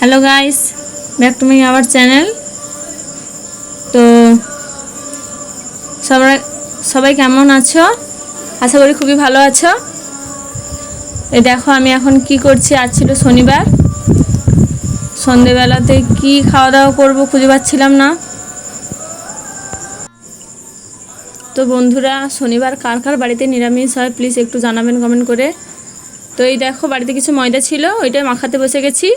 Hello guys back to my our channel তো সবাই সবাই কেমন আছো? আশা করি খুবই ভালো আছো। এই দেখো, আমি এখন কি করছি? আজ ছিল শনিবার। সন্ধেবেলাতে কি খাওয়া দাওয়া করব খুঁজে পাচ্ছিলাম না। তো বন্ধুরা, শনিবার কার কার বাড়িতে নিরামিষ হয় প্লিজ একটু জানাবেন কমেন্ট করে। তো এই দেখো, বাড়িতে কিছু ময়দা ছিল, ওইটাই মাখাতে বসে গেছি।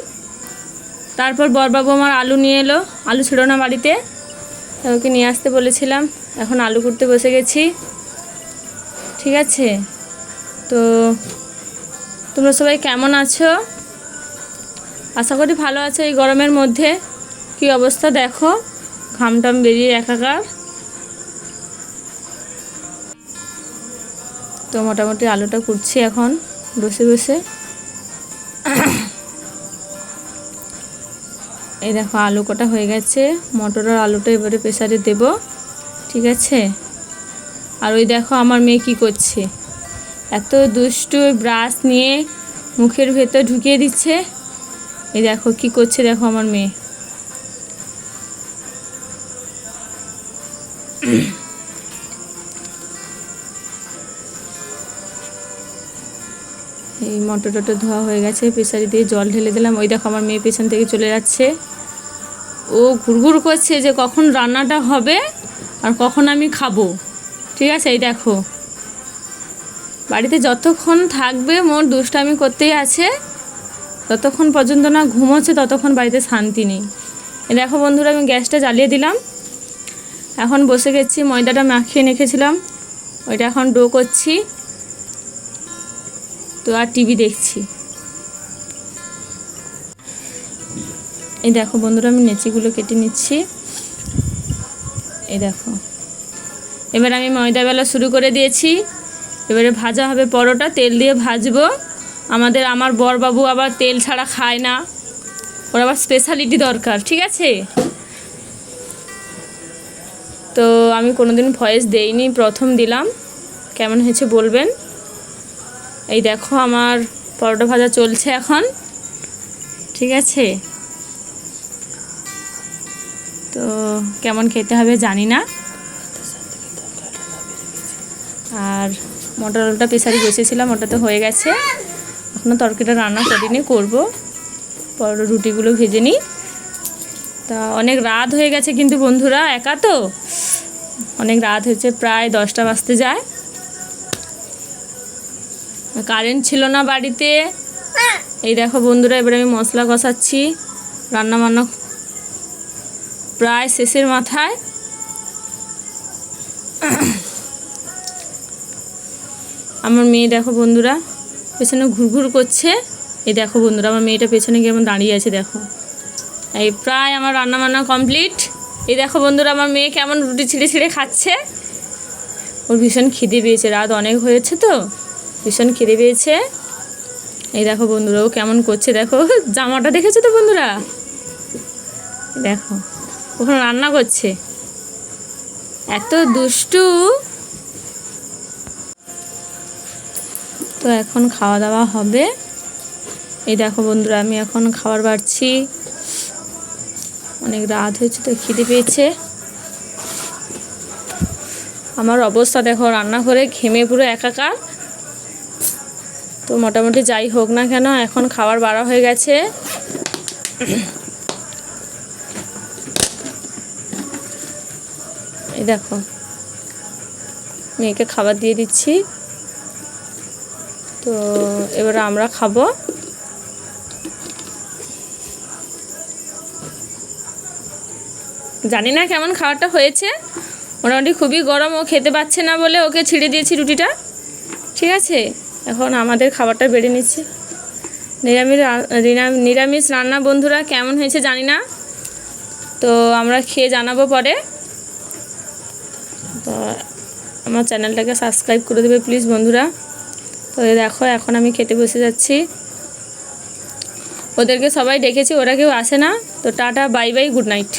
তারপর বরবাবু আমার আলু নিয়ে এলো। আলু ছিল না বাড়িতে। ওকে নিয়ে আসতে বলেছিলাম। এখন আলু করতে বসে গেছি। ঠিক আছে? তো তোমরা সবাই কেমন আছো? আশা করি ভালো আছো এই গরমের মধ্যে। কি অবস্থা দেখো। ঘামটাম বেরিয়ে একাকার। তো মোটামুটি আলুটা কুটছি এখন বসে বসে। এই দেখো, আলু কটা হয়ে গেছে। মটর আর আলুটা এবারে প্রেসারে দেব। ঠিক আছে? আর ওই দেখো, আমার মেয়ে কি করছে? এত দুষ্টু ব্রাশ নিয়ে মুখের ভেতর ঢুকিয়ে দিচ্ছে। এই দেখো, কি করছে দেখো আমার মেয়ে। এই মটর টটর ধোয়া হয়ে গেছে, প্রেসারি দিয়ে জল ঢেলে দিলাম। ওই দেখো আমার মেয়ে পেছন থেকে চলে যাচ্ছে। ও ঘুরঘুর করছে যে কখন রান্নাটা হবে আর কখন আমি খাব। ঠিক আছে, এই দেখো। বাড়িতে যতক্ষণ থাকবে, মোর দুষ্টামি করতেই আছে। ততক্ষণ পর্যন্ত না ঘুমোচ্ছে, ততক্ষণ বাড়িতে শান্তি নেই। দেখো বন্ধুরা, আমি গ্যাসটা জ্বালিয়ে দিলাম। এখন বসে গেছি, ময়দাটা মাখিয়ে রেখেছিলাম। ওইটা এখন ডো করছি। তো আর টিভি দেখছি। এই দেখো বন্ধুরা, আমি নেচিগুলো কেটে নিচ্ছি। এই দেখো। এবার আমি ময়দা বেলা শুরু করে দিয়েছি। এবারে ভাজা হবে পরোটা, তেল দিয়ে ভাজবো। আমাদের আমার বরবাবু আবার তেল ছাড়া খায় না। ওর আবার স্পেশালিটি দরকার, ঠিক আছে? তো আমি কোনোদিন ভয়েস দেইনি, প্রথম দিলাম। কেমন হয়েছে বলবেন? এই দেখো আমার পরোটা ভাজা চলছে এখন। ঠিক আছে? তো কেমন খেতে হবে জানি না। আর মটর আলুটা প্রেসারে বসেছিলাম ওটা তো হয়ে গেছে। এখনও তরকারিটা রান্না করিনি, করব। পর রুটিগুলো ভেজে নিই। তা অনেক রাত হয়ে গেছে কিন্তু বন্ধুরা, একা তো? অনেক রাত হয়েছে, প্রায় দশটা বাজতে যায়। কারেন্ট ছিল না বাড়িতে। এই দেখো বন্ধুরা, এবার আমি মশলা কষাচ্ছি রান্না বান্না প্রায় শেষের মাথায়। আমার মেয়ে দেখো বন্ধুরা, পেছনে ঘুরঘুর করছে। এই দেখো বন্ধুরা, আমার মেয়েটা পেছনে আমার দাঁড়িয়ে আছে দেখো। এই প্রায় আমার রান্না বান্না কমপ্লিট। এই দেখো বন্ধুরা, আমার মেয়ে কেমন রুটি ছিঁড়ে ছিঁড়ে খাচ্ছে। ওর ভীষণ খিদে পেয়েছে, রাত অনেক হয়েছে তো। ভীষণ খিদে পেয়েছে। এই দেখো বন্ধুরা ও কেমন করছে, দেখো। জামাটা দেখেছ তো বন্ধুরা? দেখো, ওখানে রান্না করছে। এত দুষ্টু। তো এখন খাওয়া দাওয়া হবে। এই দেখো বন্ধুরা, আমি এখন খাবার বাড়ছি। অনেক রাত হয়েছে তো খিদে পেয়েছে। আমার অবস্থা দেখো রান্না করে ঘেমে পুরো একাকার। তো মোটামুটি যাই হোক না কেন, এখন খাবার বাড়া হয়ে গেছে। এই দেখো, মেয়েকে খাবার দিয়ে দিচ্ছি। তো এবার আমরা খাব। জানি না কেমন খাবারটা হয়েছে। মোটামুটি খুবই গরম, ও খেতে পাচ্ছে না বলে ওকে ছিঁড়ে দিয়েছি রুটিটা। ঠিক আছে? এখন আমাদের খাবারটা বেড়ে নিচ্ছে। নিরামিষ নিরামিষ রান্না বন্ধুরা কেমন হয়েছে জানি না। তো আমরা খেয়ে জানাব পরে। তো আমার চ্যানেলটাকে সাবস্ক্রাইব করে দেবে প্লিজ বন্ধুরা। তো দেখো এখন আমি খেতে বসে যাচ্ছি। ওদেরকে সবাই ডেকেছি, ওরা কেউ আসে না। তো tata, bye bye, good night.